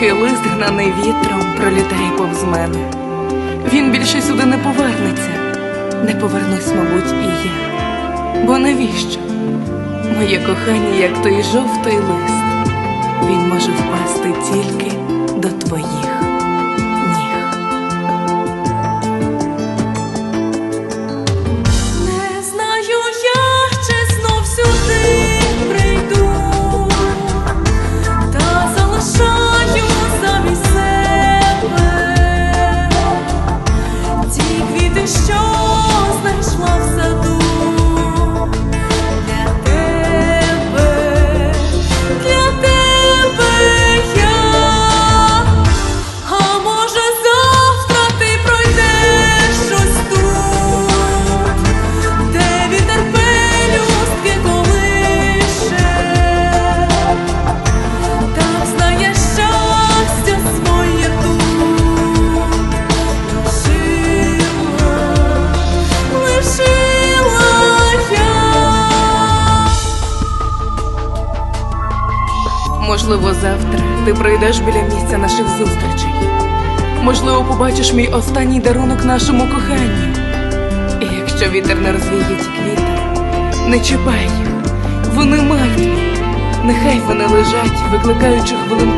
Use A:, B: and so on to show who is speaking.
A: Вигнаний вітром пролітає повз мене. Він більше сюди не повернеться. Не повернусь, мабуть, і я. Бо навіщо? Моє кохання, як той жовтий лист. Він може впасти тільки Можливо, завтра ти пройдеш біля місця наших зустрічей. Можливо, побачиш мій останній дарунок нашому коханню. І якщо вітер не розвіє ті квіти, не чіпай їх, вони мають, Нехай вони лежать, викликаючи закоханих